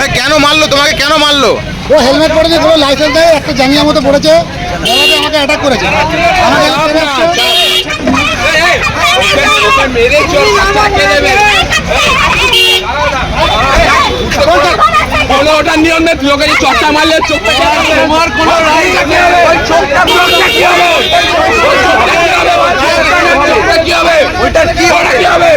ভাই কেন মারলো? তোমাকে কেন মারলো? ও হেলমেট পরেছে কোনো লাইসেন্স নেই একটা জানিয়ার মতো পড়েছে। আমাকে অ্যাটাক করেছে। আমাকে টেনে ওটা নিয়ম নেই লোকে যে চর্চা মারলে চোখটা তোমার কোনো রাইট আছে ওই চোখটা চোখটা কি হবে ওই চোখটা কি হবে ওই কি হবে ওইটা কি হবে?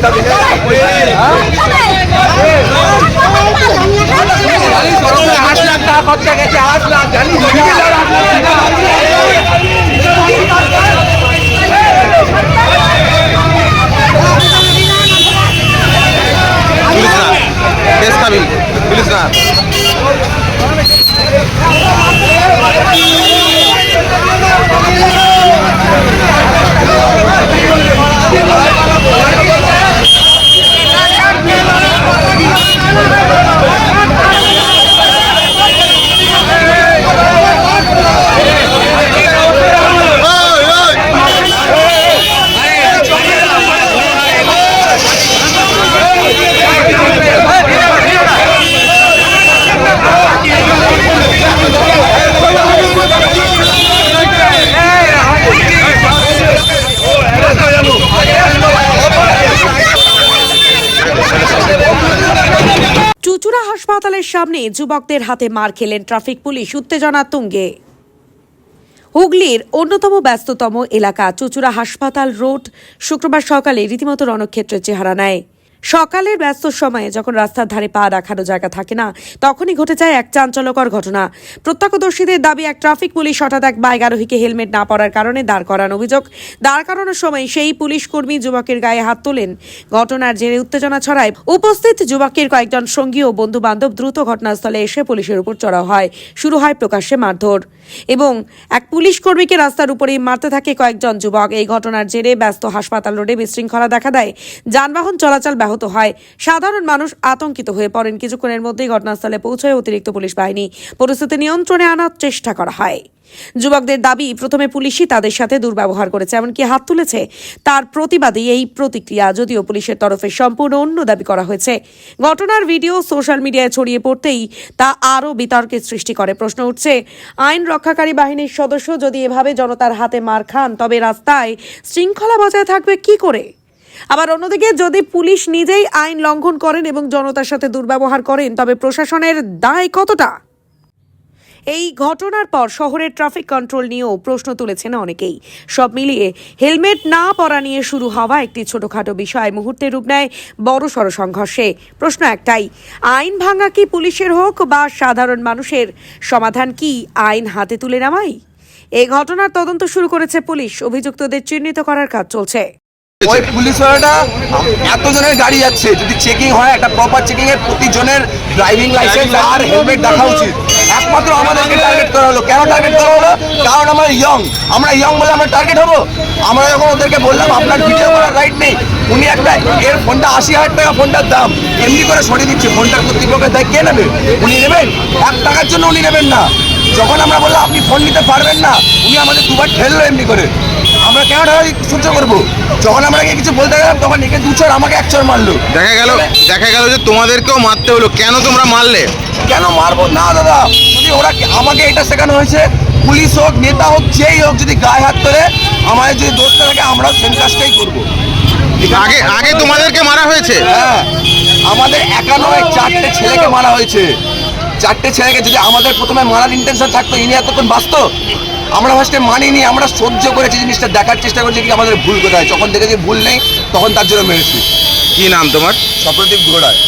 tá vendendo হাসপাতালের সামনে যুবকদের হাতে মার খেলেন ট্রাফিক পুলিশ, উত্তেজনা তুঙ্গে। হুগলির অন্যতম ব্যস্ততম এলাকা চুচুড়া হাসপাতাল রোড, শুক্রবার সকালে রীতিমতো রণক্ষেত্রের চেহারা নেয়। সকালের ব্যস্ত সময়ে যখন রাস্তার ধারে পা রাখারও জায়গা থাকে না, তখনই ঘটে যায় এক চাঞ্চল্যকর ঘটনা। প্রত্যক্ষদর্শীদের দাবি, এক ট্রাফিক পুলিশ হঠাৎ এক বাইক আরোহীকে হেলমেট না পরার কারণে দাঁড় করান অভিযোগ। দাঁড় করানোর সময় সেই পুলিশ কর্মী যুবকের গায়ে হাত তোলেন। ঘটনার জেরে উত্তেজনা ছড়ায়। উপস্থিত যুবকের কয়েকজন সঙ্গী ও বন্ধু বান্ধব দ্রুত ঘটনাস্থলে এসে পুলিশের উপর চড়াও হয়। শুরু হয় প্রকাশ্যে মারধর। এবং এক পুলিশ কর্মীকে রাস্তার উপরেই মারতে থাকে কয়েকজন যুবক। এই ঘটনার জেরে ব্যস্ত হাসপাতাল রোডে বিশৃঙ্খলা দেখা দেয়। যানবাহন চলাচল ব্যাহত হয়। সাধারণ মানুষ আতঙ্কিত হয়ে পড়েন। কিছুক্ষণের মধ্যেই ঘটনাস্থলে পৌঁছয় অতিরিক্ত পুলিশ বাহিনী। পরিস্থিতি নিয়ন্ত্রণে আনার চেষ্টা করা হয়। যুবকদের দাবি, প্রথমে পুলিশই তাদের সাথে দুর্ব্যবহার করেছে, এমনকি হাত তুলেছে। তার প্রতিবাদে এই প্রতিক্রিয়া, যদিও পুলিশের তরফে সম্পূর্ণ অন্য দাবি করা হয়েছে। ঘটনার ভিডিও সোশ্যাল মিডিয়ায় ছড়িয়ে পড়তেই তা আরও বিতর্কের সৃষ্টি করে। প্রশ্ন উঠছে, আইন রক্ষাকারী বাহিনীর সদস্য যদি এভাবে জনতার হাতে মার খান, তবে রাস্তায় শৃঙ্খলা বজায় থাকবে কি করে? আবার অন্যদিকে যদি পুলিশ নিজেই আইন লঙ্ঘন করেন এবং জনতার সাথে দুর্ব্যবহার করেন, তবে প্রশাসনের দায় কতটা? এই ঘটনার পর শহরের ট্রাফিক কন্ট্রোল নিয়েও প্রশ্ন তুলেছেন অনেকেই। সব মিলিয়ে হেলমেট না পরা নিয়ে শুরু হওয়া একটি ছোটখাটো বিষয়। মুহূর্তে রূপ নেয় বড়সড় সংঘর্ষে। প্রশ্ন একটাই, আইন ভাঙা কি পুলিশের হোক বা সাধারণ মানুষের, সমাধান কি আইন হাতে তুলে নেওয়াই? এই ঘটনার তদন্ত শুরু করেছে পুলিশ। অভিযুক্তদের চিহ্নিত করার কাজ চলছে। ওই পুলিশ ওয়ালাটা এত গাড়ি যাচ্ছে যদি চেকিং হয় একটা প্রপার চেকিং এর প্রতিজনের ড্রাইভিং লাইসেন্স আর হেলমেট দেখা উচিত। একমাত্র আমাদেরকে টার্গেট করা হলো। কেন টার্গেট করা হলো? কারণ আমরা ইয়ং আমরা ইয়ং বলে আমরা টার্গেট হব। আমরা যখন ওদেরকে বললাম আপনার ভিডিও করার রাইট নেই। উনি একটা এর ফোনটা আশি হাজার টাকা ফোনটার দাম। এমনি করে সরিয়ে দিচ্ছে। ফোনটার কর্তৃপক্ষের দায় কে নেবে? উনি নেবেন? এক টাকার জন্য উনি নেবেন না। যখন আমরা বললাম আপনি ফোন নিতে পারবেন না। উনি আমাদের দুবার ঠেললো এমনি করে। আমরা কেন সহ্য করব? যখন আমরা কিছু বলতে গেলাম তখন একে দু চর আমাকে এক চর মারলো। দেখা গেল দেখা গেল যে তোমাদেরকেও মারতে হলো। কেন তোমরা মারলে? কেন মারবো? না দাদা যদি ওরা আমাকে এটা শেখানো হয়েছে পুলিশ হোক নেতা হোক যেই হোক যদি গায়ে হাত ধরে আমাদের যদি দোষটা থাকে আমরা সেম কাজটাই করব। আগে আগে তোমাদেরকে মারা হয়েছে? হ্যাঁ আমাদের একা নয় চারটে ছেলেকে মারা হয়েছে। চারটে ছেলেকে যদি আমাদের প্রথমে মারার ইন্টেনশন থাকতো ইনি এতক্ষণ বাঁচত আমরা ফার্স্টে মানিনি আমরা সহ্য করেছি জিনিসটা দেখার চেষ্টা করেছি কি আমাদের ভুল কোথায়। যখন দেখেছি ভুল নেই তখন তার জন্য মেরেছি। কি নাম তোমার? সপ্রদীপ ঘোড়ায়।